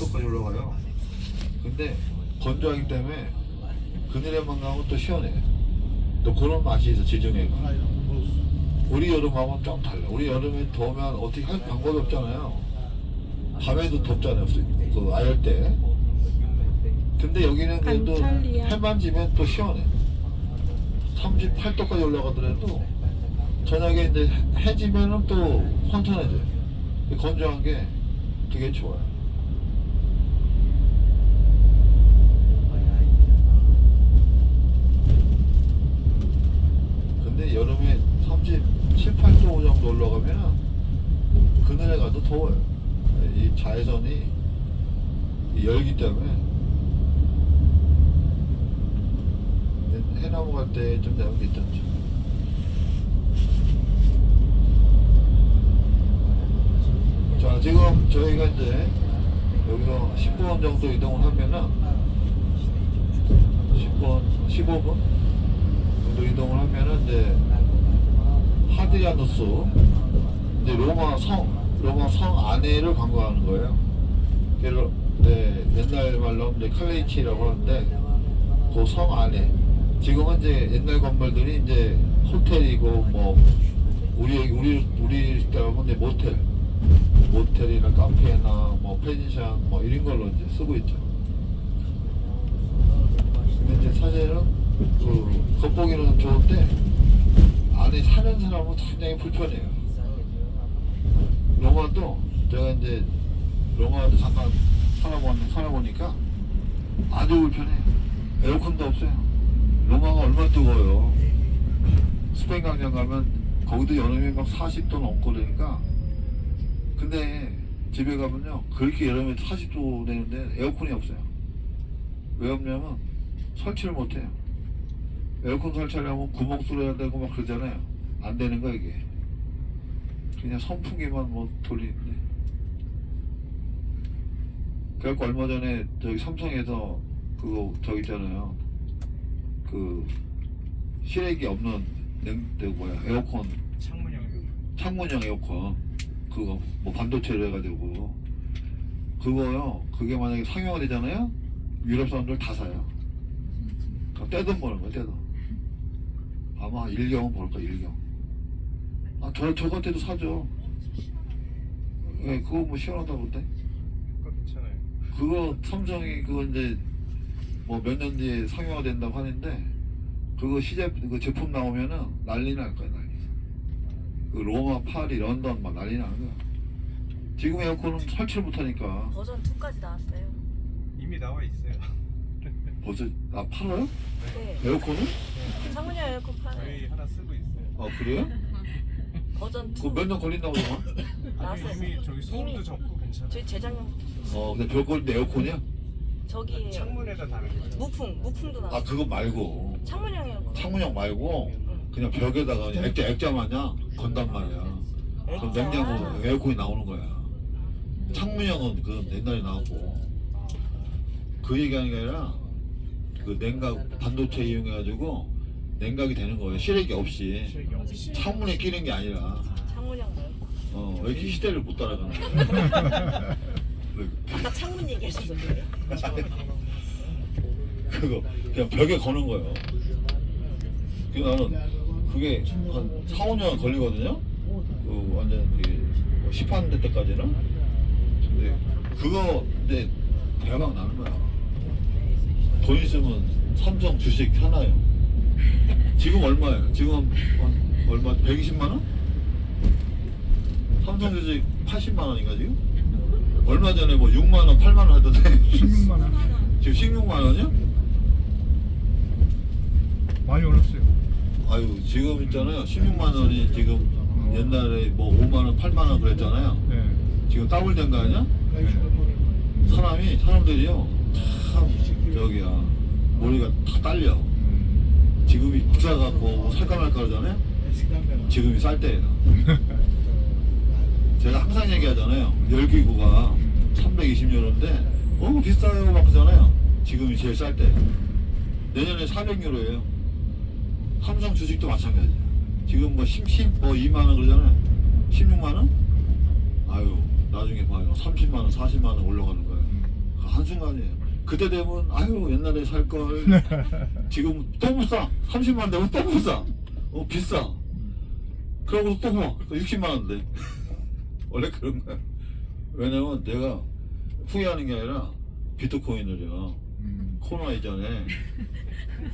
38도까지 올라가요. 근데 건조하기 때문에 그늘에만 가면 또 시원해. 또 그런 맛이 있어 지중해가. 우리 여름하고는 좀 달라. 우리 여름에 더우면 어떻게 할 방법이 없잖아요. 밤에도 덥잖아요. 그 아열 때. 근데 여기는 그래도. 해만 지면 또 시원해. 38도까지 올라가더라도 저녁에 이제 해 지면은 또 선선해져요. 이 건조한 게 되게 좋아요. 근데 여름에 37, 8도 정도 올라가면은 그늘에 가도 더워요. 이 자외선이 이 열기 때문에 해나무 갈 때 좀 내가 괜찮죠. 자, 지금 저희가 이제 여기서 10분 정도 이동을 하면은 10분, 15분 정도 이동을 하면은 이제 하드리아누스 이제 로마 성 로마 성 안에를 관광하는 거예요. 그래서 네, 옛날 말로 이제 칼레이치라고 하는데 그 성 안에 지금은 이제 옛날 건물들이 이제 호텔이고 뭐 우리 우리 우리 때하면 이제 모텔 모텔이나 카페나 뭐 펜션 뭐 이런 걸로 이제 쓰고 있죠. 근데 이제 사실은 그 겉보기는 좋은데 안에 사는 사람은 굉장히 불편해요. 로마도 제가 이제 로마도 잠깐 살아보, 살아보니까 아주 불편해요. 에어컨도 없어요. 로마가 얼마나 뜨거워요. 스페인 강장 가면 거기도 여름에 막 40도 넘고 그러니까 근데 집에 가면요 그렇게 여름에 40도 되는데 에어컨이 없어요. 왜 없냐면 설치를 못해요. 에어컨 설치하려면 구멍 뚫어야 되고 막 그러잖아요. 안 되는 거 이게. 그냥 선풍기만 뭐 돌리는데. 그래갖고 얼마 전에 저기 삼성에서 그거 저기 있잖아요. 그 실외기 없는 냉, 그 뭐야 에어컨. 창문형 창문형 에어컨. 그거 뭐 반도체로 해가지고. 그거요. 그게 만약에 상용화 되잖아요? 유럽 사람들 다 사요. 떼돈 버는 거야 떼돈. 아마 일경은 벌 거야 일경 아 저 저한테도 사죠 예 그거 뭐 시원하다고 그때 그거 괜찮아요. 그거 삼성이 그거 이제 뭐 몇 년 뒤에 상용화 된다고 하는데 그거 시제 그 제품 나오면은 난리 날 거야 난리. 그 로마, 파리, 런던 막 난리 나는 거야. 지금 에어컨은 설치를 못하니까 버전 2까지 나왔어요. 이미 나와 있어요. 벌써 아 팔아요? 네. 에어컨을? 창문형 에어컨 저희 파는 하나 쓰고 있어요. 아 그래요? 버전 2 그거 몇 년 걸린다고 그러나? 아니 나왔어요. 이미 저기 소음도 이미- 적고 괜찮아요. 저희 재작년 어 근데 별거인데 에어컨이야? 저기에요. 창문에다 다는 거예요. 무풍 무풍도 아 나왔어요. 그거 말고 창문형 에어컨. 창문형 말고 응. 그냥 벽에다가 그냥 액자 액자 마냥 건단 말이야. 그럼 액자. 냉장고 에어컨이 나오는 거야. 창문형은 그 옛날에 나왔고 그 얘기하는 게 아니라 그 냉각 반도체 이용해가지고 냉각이 되는 거예요. 실외기 없이. 창문에 끼는 게 아니라 창문형 에어컨. 어, 왜 이렇게 시대를 못 따라가는 거야? 그- 아까 창문 얘기하셨는데. 그거 그냥 벽에 거는 거예요. 그 나는 그게 한 4, 5년 걸리거든요. 그 완전 그 시판 될 때까지는. 근데 그거 근데 대박 나는 거야. 돈 있으면 삼성 주식 하나요. 지금 얼마예요? 지금 한 얼마? 120만 원? 삼성 주식 80만 원인가 지금? 얼마 전에 뭐 6만 원, 8만 원 하던데 16만 원 지금 16만 원이요? 많이 올랐어요. 아유 지금 있잖아요 16만 원이 지금 옛날에 뭐 5만 원 8만 원 그랬잖아요 네. 지금 더블 된 거 아니야? 네. 사람이 사람들이요 참 저기야 머리가 다 딸려 음. 지금이 비싸갖고 살까 말까 그러잖아요. 지금이 쌀 때예요. 제가 항상 얘기하잖아요. 열기구가 320유로인데 너무 비싸요. 막 그러잖아요. 지금이 제일 쌀 때. 내년에 400유로예요. 삼성 주식도 마찬가지예요 지금 뭐 10, 10, 뭐 2만 원 그러잖아요. 16만 원? 아유 나중에 봐요. 30만 원 40만 원 올라가는 거예요. 한순간이에요. 그때 되면 아유 옛날에 살걸 지금 또 못 사. 30만 되면 또 못 사. 어 비싸. 그러고 또 뭐? 또 60만 원 돼. 원래 그런 거야. 왜냐면 내가 후회하는 게 아니라 비트코인을요. 음. 코로나 이전에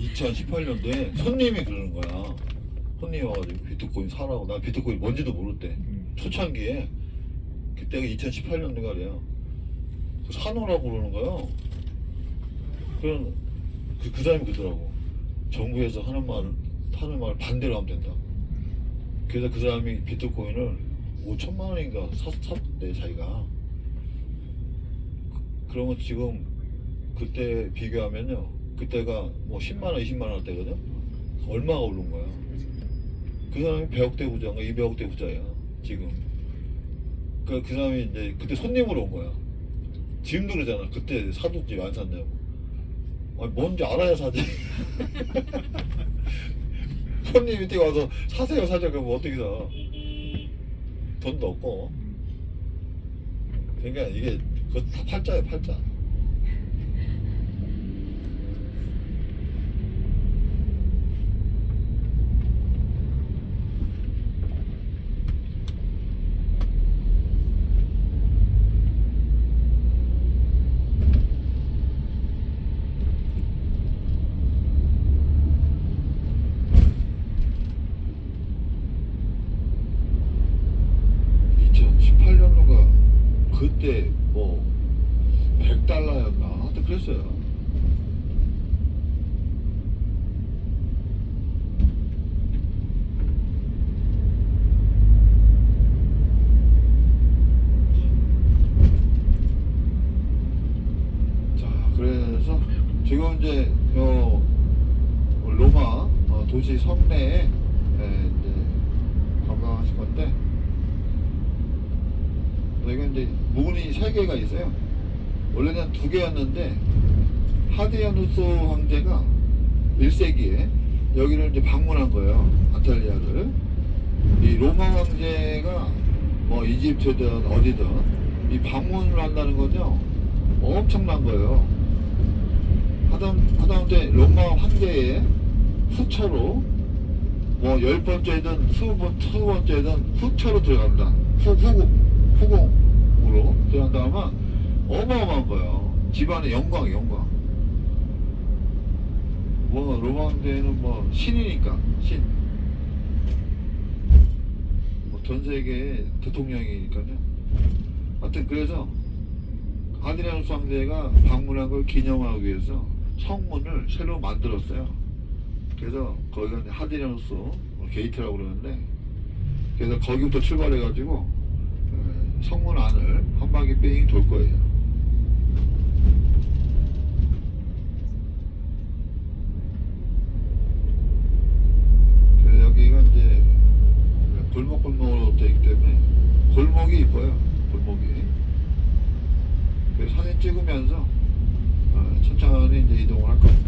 2018년도에 손님이 그러는 거야. 손님이 와가지고 비트코인 사라고. 나 비트코인 뭔지도 모를 때. 음. 초창기에 그때가 2018년도가 그래요. 사놓으라고 그러는 거예요. 그런 그, 그 사람이 그러더라고. 정부에서 하는 말 하는 말 반대로 하면 된다. 그래서 그 사람이 비트코인을 5천만 원인가 사, 샀대 자기가. 그- 그러면 지금 그때 비교하면요. 그때가 뭐 10만 원, 20만 원 할 때거든. 얼마가 오른 거야. 그 사람이 100억대 부자인가 200억대 부자야 지금. 그, 그 사람이 이제 그때 손님으로 온 거야. 지금도 그러잖아. 그때 사줬지 왜안 샀냐고. 아니 뭔지 알아야 사지. 손님이 뛰어 와서 사세요 사죠 그러면 어떻게 사? 돈도 없고. 그러니까 이게 그거 다 팔자야 팔자. 이 2018년도가 그때 뭐 100달러였나? 하여튼 그랬어요. 자, 그래서 지금 이제 요 로마 어, 도시 성내에 관광하실 건데 여기가 이제 문이 세 개가 있어요. 원래는 두 개였는데 하디아누스 황제가 1세기에 여기를 이제 방문한 거예요. 안탈리아를. 이 로마 황제가 뭐 이집트든 어디든 이 방문을 한다는 거죠. 엄청난 거예요. 하다, 하다못해 로마 황제의 후처로 뭐 열 번째든 수 번째든 후처로 들어간다. 후 후궁 후궁으로 들어간다면 어마어마한 거예요. 집안의 영광 영광. 뭐 황제는 뭐 신이니까 신. 뭐 전 세계 대통령이니까요. 하여튼 그래서 아드리아누스 황제가 방문한 걸 기념하기 위해서 성문을 새로 만들었어요. 그래서 거기가 이제 하디라누스 게이트라고 그러는데 그래서 거기부터 출발해가지고 에, 성문 안을 한 바퀴 뺑돌 거예요. 그래서 여기가 이제 골목골목으로 되어 있기 때문에 골목이 이뻐요. 골목이. 그래서 사진 찍으면서 어, 천천히 이제 이동을 할 겁니다.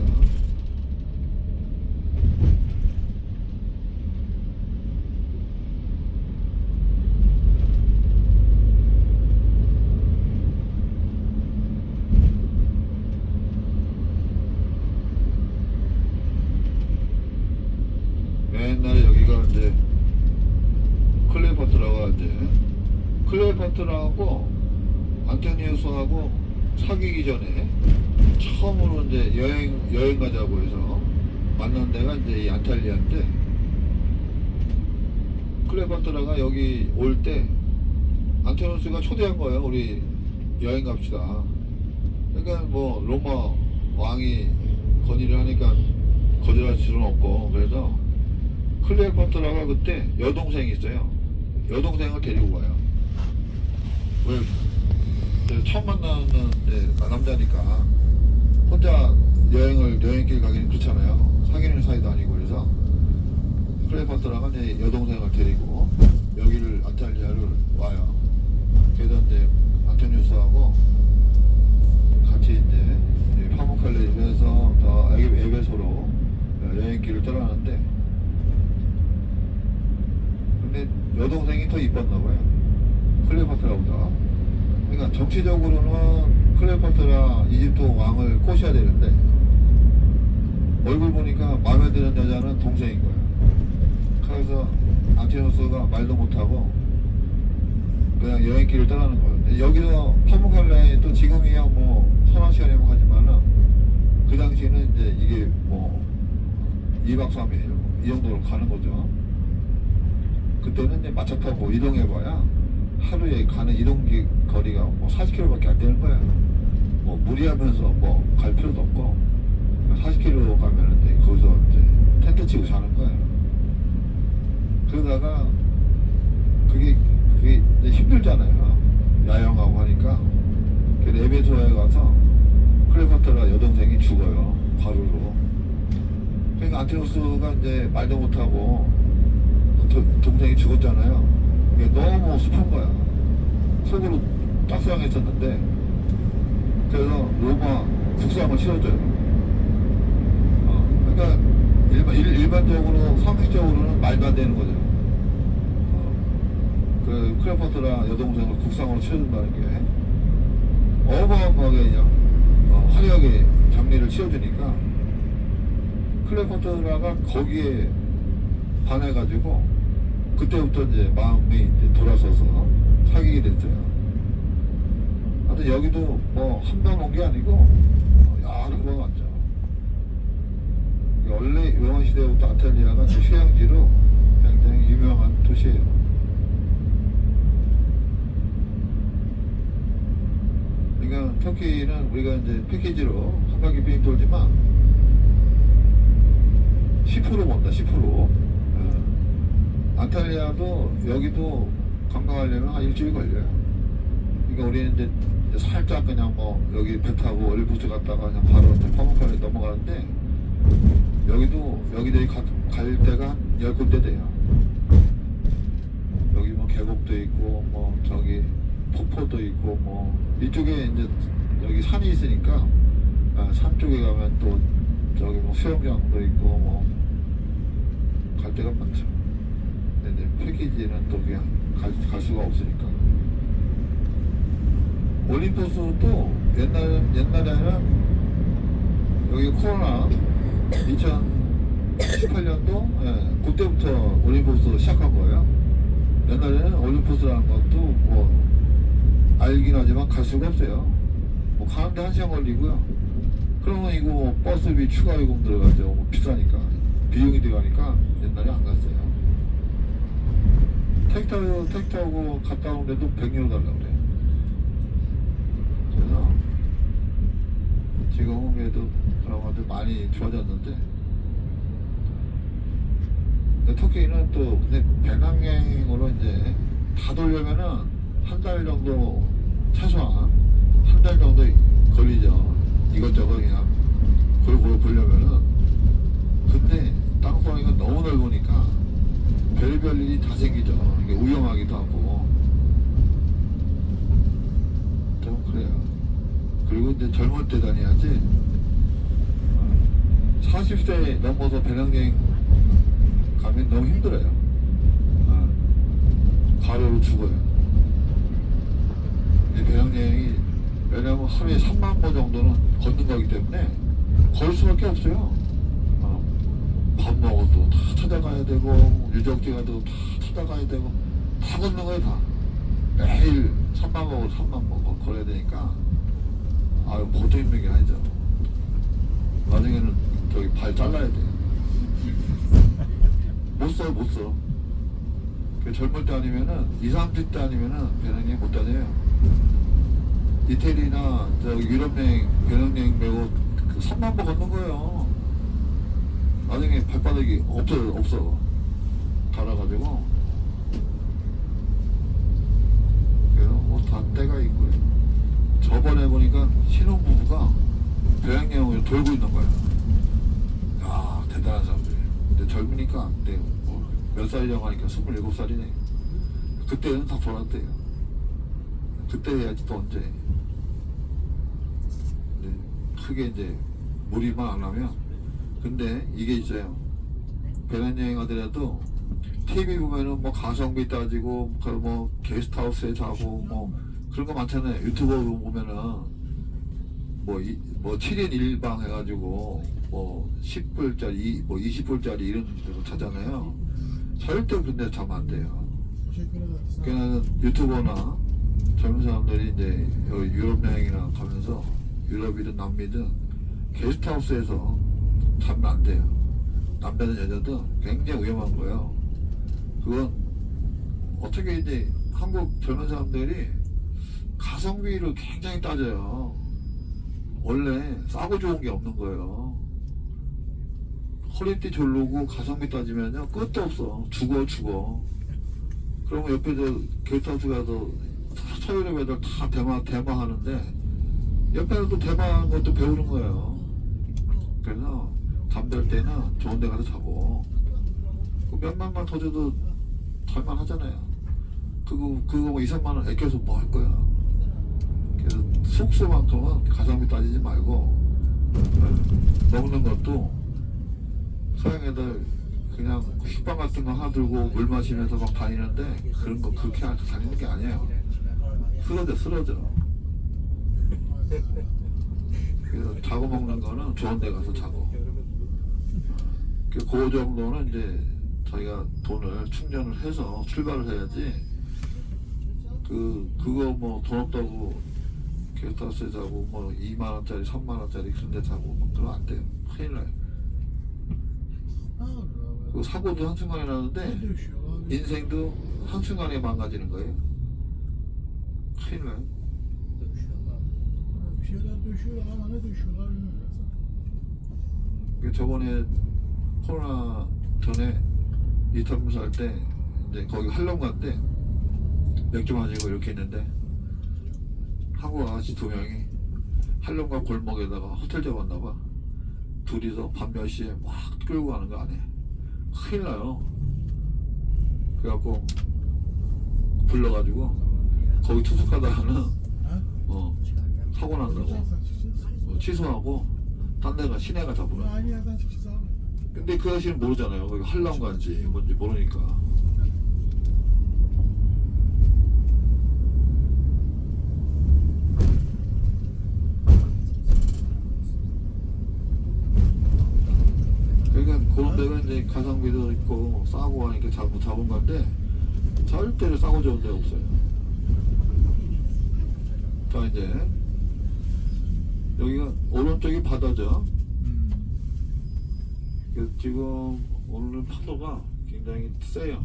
맨날 여기가 이제 클레오파트라가 이제 클레오파트라고 안토니우스하고 사귀기 전에 처음으로 이제 여행 여행 가자고 해서 만난 데가 이제 이 안탈리아인데 클레오파트라가 여기 올 때 안토니우스가 초대한 거예요. 우리 여행 갑시다. 그러니까 뭐 로마 왕이 건의를 하니까 거절할 수는 없고 그래서 클레오파트라가 그때 여동생이 있어요. 여동생을 데리고 가요. 왜 이제 처음 만나는 이제 남자니까 혼자 여행을 여행길 가기는 그렇잖아요. 사귀는 사이도 아니고 그래서 클레오파트라가 이제 여동생을 데리고 여기를 안탈리아를 와요. 그래서 이제 안토니우스하고 같이 이제 이 파무칼레에서 에베소로 여행길을 떠나는데 근데 여동생이 더 이뻤나 봐요. 클레오파트라보다. 그러니까 정치적으로는 클레오파트라 이집트 왕을 꼬셔야 되는데 얼굴 보니까 마음에 드는 여자는 동생인 거야. 그래서 안티노스가 말도 못하고 그냥 여행길을 떠나는 거예요. 여기서 파묵칼레에 또 지금이야 뭐 서너 시간이면 가지만은 그 당시에는 이제 이게 뭐 2박 3일 이 정도로 가는 거죠. 그때는 이제 마차 타고 이동해봐야 하루에 가는 이동 기- 거리가 뭐 40km밖에 안 되는 거야. 뭐 무리하면서 뭐 갈 필요도 없고 40km 가면 이제 거기서 이제 텐트 치고 자는 거예요. 그러다가 그게 그게 이제 힘들잖아요. 야영하고 하니까 그 레베소에 가서 클레파트라 여동생이 죽어요. 과로로. 그러니까 안티노스가 이제 말도 못하고 동생이 죽었잖아요. 이게 너무 슬픈 거야. 속으로 딱상했었는데 그래서 로마 국상을 치러줘요. 어, 그러니까 일반, 일, 일반적으로 상식적으로는 말도 안 되는 거죠. 어, 그 클레파트라 여동생을 국상으로 치러준다는 게 어마어마하게 그냥 어, 화려하게 장례를 치러주니까 클레파트라가 거기에 반해가지고 그때부터 이제 마음이 이제 돌아서서 사귀게 됐어요. 하여튼 여기도 뭐 한 번 온 게 아니고 어, 여러 번 왔죠. 원래 요한 시대부터 아탈리아가 휴양지로 굉장히 유명한 도시예요. 그러니까 터키는 우리가 이제 패키지로 한 바퀴 비행 돌지만 10% 본다 10%. 어. 안탈리아도 여기도 관광하려면 한 일주일 걸려요. 그러니까 우리는 이제, 살짝 그냥 뭐 여기 배 타고 올리브스 갔다가 그냥 바로 이제 파묵칼에 넘어가는데 여기도 여기저기 가, 갈한열 군데 돼요. 여기 뭐 계곡도 있고 뭐 저기 폭포도 있고 뭐 이쪽에 이제 여기 산이 있으니까 아, 산 쪽에 가면 또 저기 뭐 수영장도 있고 뭐 갈 데가 많죠. 이제 패키지는 또 그냥 갈, 갈 수가 없으니까. 올림포스도 옛날 옛날에는 여기 코로나 2018년도 예, 그때부터 올림포스 시작한 거예요. 옛날에는 올림포스라는 것도 뭐 알긴 하지만 갈 수가 없어요. 뭐 가는데 한 시간 걸리고요. 그러면 이거 뭐 버스비 추가 요금 들어가죠. 뭐 비싸니까 비용이 들어가니까 옛날에 안 갔어요. 택시 타고 갔다 오는데도 100유로 달라고 그래요. 그래서 지금은 그래도 그런 것들 많이 좋아졌는데. 근데 터키는 또 근데 배낭여행으로 이제 다 돌려면은 한 달 정도 최소한 한 달 정도 걸리죠. 이것저것 그냥 골고루 보려면은 근데 땅덩이가 너무 넓으니까 별별 일이 다 생기죠. 이게 위험하기도 하고. 좀 그래요. 그리고 이제 젊을 때 다녀야지. 40세 넘어서 배낭여행 가면 너무 힘들어요. 어, 과로로 죽어요. 이 배낭여행이 왜냐면 하루에 3만 보 정도는 걷는 거기 때문에 걸 수밖에 없어요 찾아가야 되고 유적지 가도 다 찾아가야 되고 다 걷는 거예요 다 매일 3만 보고 3만 보고 걸어야 되니까 아유 보통 힘든 게 아니죠 나중에는 저기 발 잘라야 돼못 써, 못 써. 그 젊을 때 아니면은, 20, 30대 아니면은 배낭여행 못 다녀요. 이태리나 저기 유럽 여행, 배낭여행 배고 그 3만 보 걷는 거예요. 나중에 발바닥이 없어, 없어. 달아가지고. 그래서 뭐다 때가 있고요. 저번에 보니까 신혼부부가 배낭여행을 돌고 있는 거예요. 야, 대단한 사람들. 근데 젊으니까 안 돼요. 뭐, 몇 살이라고 하니까 27살이네. 그때는 다 돌았대요. 그때 해야지 또 언제. 크게 이제 무리만 안 하면. 근데 이게 있어요. 배낭여행 하더라도 TV 보면은 뭐 가성비 따지고 그뭐 게스트하우스에 자고 뭐 그런 거 많잖아요. 유튜브 보면은 뭐, 이, 뭐 7인 1방 해가지고 뭐 10불짜리, 뭐 20불짜리 이런 데로 자잖아요. 절대 그런데 자면 안 돼요. 그냥 유튜버나 젊은 사람들이 이제 여기 유럽 여행이나 가면서 유럽이든 남미든 게스트하우스에서 자면 안 돼요. 남자든 여자든 굉장히 위험한 거예요. 그건 어떻게 이제 한국 젊은 사람들이 가성비를 굉장히 따져요. 원래 싸고 좋은 게 없는 거예요. 허리띠 졸르고 가성비 따지면요 끝도 없어. 죽어 죽어. 그러면 옆에 저 게스트하우스 가서 서유럽 애들 다 대마 대마 하는데 옆에서 또 대마 것도 배우는 거예요. 그래서 잠잘 때는 좋은 데 가서 자고 그 몇만만 더 줘도 잘만 하잖아요. 그거 그거 뭐 2, 3만 원 아껴서 뭐 할 거야. 그래서 숙소만큼은 가성비 따지지 말고 네, 먹는 것도 서양 애들 그냥 식빵 같은 거 하나 들고 물 마시면서 막 다니는데 그런 거 그렇게 하- 다니는 게 아니에요. 쓰러져 쓰러져. 그래서 자고 먹는 거는 좋은 데 가서 자고. 그, 그 정도는 이제 저희가 돈을 충전을 해서 출발을 해야지 그 그거 뭐 돈 없다고 게스트하우스에 자고 뭐 2만 원짜리 3만 원짜리 그런 데 자고 뭐 그러면 안 돼요 큰일 나요 그 사고도 한순간에 나는데 인생도 한순간에 망가지는 거예요 큰일 나요 그 저번에 코로나 전에 이탈무사 할 때 이제 거기 한long 갔대 맥주 마시고 이렇게 있는데 한국 아가씨 두 명이 한롱과 골목에다가 호텔 잡았나 봐. 둘이서 밤몇 시에 막 끌고 가는 거 아니에요 큰일 나요. 그래갖고 불러가지고 거기 투숙하다가는 어 사고 난다고. 어, 취소하고 딴 데가 시내가 잡으러 근데 그 아저씨는 모르잖아요. 거기 한랑간지 뭔지 모르니까. 그러니까 그런 데가 이제 가성비도 있고 싸고 하니까 잘못 잡은 건데 절대로 싸고 좋은 데 없어요. 자 이제 여기가 오른쪽이 바다죠. 그 지금 오늘 파도가 굉장히 세요.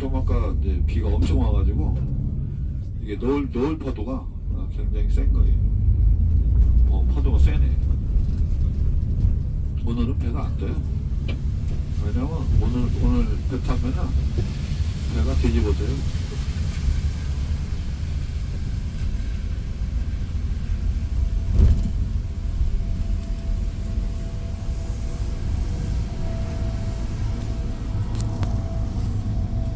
좀 아까 이제 비가 엄청 와가지고 이게 노을 노을 파도가 어, 굉장히 센 거예요. 어 파도가 세네. 오늘은 배가 안 떠요. 왜냐면 오늘 오늘 배 타면은 배가 뒤집어져요.